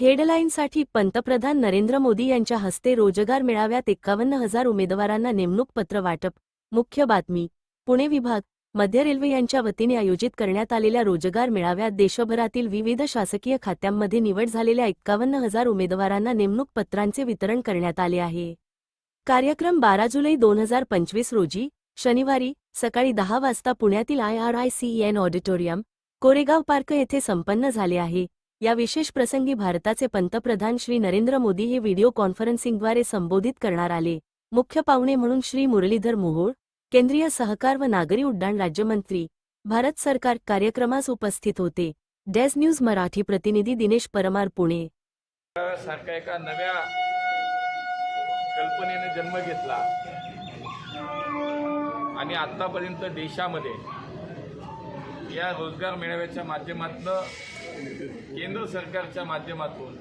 हेडलाईनसाठी पंतप्रधान नरेंद्र मोदी यांच्या हस्ते रोजगार मेळाव्यात एकावन्न हजार उमेदवारांना नेमणूक पत्र वाटप. मुख्य बातमी पुणे विभाग मध्य रेल्वे यांच्या वतीने आयोजित करण्यात आलेल्या रोजगार मेळाव्यात देशभरातील विविध शासकीय खात्यांमध्ये निवड झालेल्या एक्कावन्न हजार उमेदवारांना नेमणूक पत्रांचे वितरण करण्यात आले आहे. कार्यक्रम बारा जुलै दोन हजार पंचवीस रोजी शनिवारी सकाळी दहा वाजता पुण्यातील I R I C N auditorium Koregaon park येथे संपन्न झाले आहे. या विशेष प्रसंगी भारताचे पंतप्रधान श्री नरेंद्र मोदी हे व्हिडिओ कॉन्फरन्सिंगद्वारे संबोधित करणार आले. मुख्य पाहुणे म्हणून श्री मुरलीधर मोहोळ केंद्रीय सहकार व नागरी उड्डाण राज्यमंत्री भारत सरकार कार्यक्रमास उपस्थित होते. डेस न्यूज मराठी प्रतिनिधी दिनेश परमार पुणे. सारख्या एका नव्या कल्पनेने जन्म घेतला. आणि आतापर्यंत देशामध्ये या रोजगार मेळाव्याच्या माध्यमातून केंद्र सरकारच्या माध्यमातून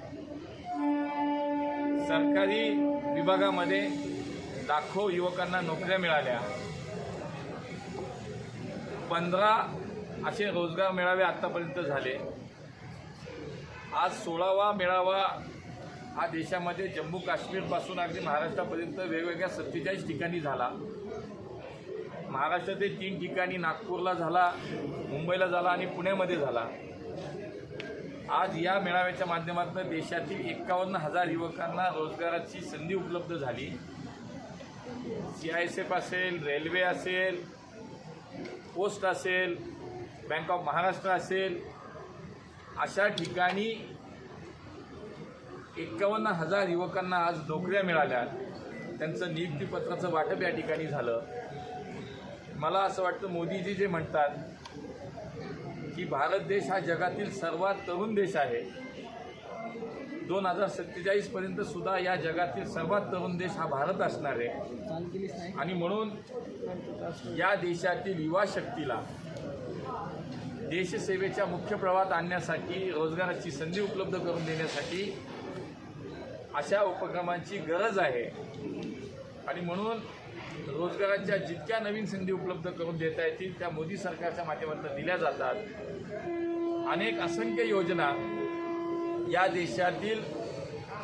सरकारी विभागामध्ये लाखो युवकांना नोकऱ्या मिळाल्या. पंधरा असे रोजगार मेळावे आत्तापर्यंत झाले. आज सोळावा मेळावा हा देशामध्ये जम्मू काश्मीरपासून अगदी महाराष्ट्रापर्यंत वेगवेगळ्या सत्तेचाळीस ठिकाणी झाला. महाराष्ट्रातील तीन ठिकाणी नागपूरला झाला मुंबईला झाला आणि पुण्यामध्ये झाला. आज या मेळाव्याच्या माध्यमातून देशातील एक्कावन्न हजार युवकांना रोजगाराची संधी उपलब्ध झाली. सी आय एस एफ असेल रेल्वे असेल पोस्ट असेल बँक ऑफ महाराष्ट्र असेल अशा ठिकाणी एक्कावन्न हजार युवकांना आज नोकऱ्या मिळाल्या. त्यांचं नियुक्तीपत्राचं वाटप या ठिकाणी झालं. मला असं वाटतं मोदीजी जे म्हणतात की भारत देश हा जगातील सर्वात तरुण देश आहे. दोन हजार सत्तेचाळीसपर्यंत सुद्धा या जगातील सर्वात तरुण देश हा भारत असणार आहे. आणि म्हणून या देशातील युवा शक्तीला देशसेवेच्या मुख्य प्रवाहात आणण्यासाठी रोजगाराची संधी उपलब्ध करून देण्यासाठी अशा उपक्रमांची गरज आहे. आणि म्हणून रोजगाराच्या जितक्या नवीन संधी उपलब्ध करून देता येतील त्या मोदी सरकारच्या माध्यमातून दिल्या जातात. अनेक असंख्य योजना या देशातील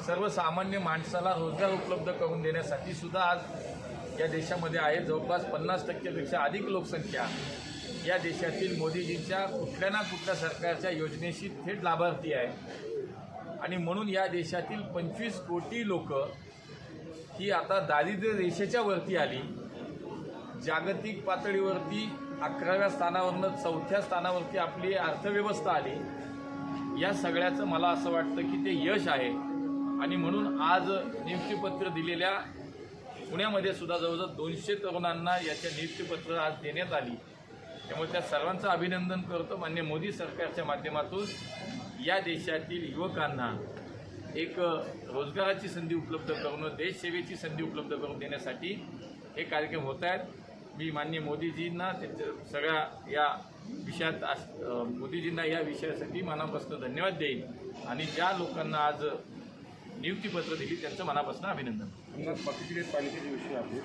सर्वसामान्य माणसाला रोजगार उपलब्ध करून देण्यासाठी सुद्धा आज या देशामध्ये आहे जवळपास पन्नास टक्केपेक्षा अधिक लोकसंख्या या देशातील मोदीजींच्या कुठल्या ना कुठल्या सरकारच्या योजनेशी थेट लाभार्थी आहे आणि म्हणून या देशातील पंचवीस कोटी लोक ही आता दारिद्र्य रेषेच्या वरती आली. जागतिक पातळीवरती अकराव्या स्थानावरनं चौथ्या स्थानावरती आपली अर्थव्यवस्था आली. या सगळ्याचं मला असं वाटतं की ते यश आहे. आणि म्हणून आज नियुक्तीपत्र दिलेल्या पुण्यामध्ये सुद्धा जवळजवळ दोनशे तरुणांना याच्या नियुक्तीपत्र आज देण्यात आली. त्यामुळे त्या सर्वांचं अभिनंदन करतो मान्य मोदी सरकारच्या माध्यमातून या देशातील युवकांना. एक रोजगाराची संधी उपलब्ध करून देशसेवेची संधी उपलब्ध करून देण्यासाठी हे कार्यक्रम होत आहेत. मी मान्य मोदीजींना त्यांच्या सगळ्या या विषयात आस- मोदीजींना या विषयासाठी मनापासून धन्यवाद देईन. आणि ज्या लोकांना आज नियुक्तीपत्र दिली त्यांचं मनापासून अभिनंदन. पालिकेचा विषय आहे.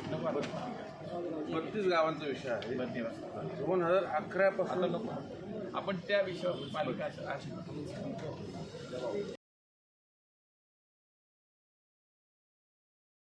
बत्तीस गावांचा विषय आहे. धन्यवाद. दोन हजार अकरापासून आपण त्या विषयावर पालिका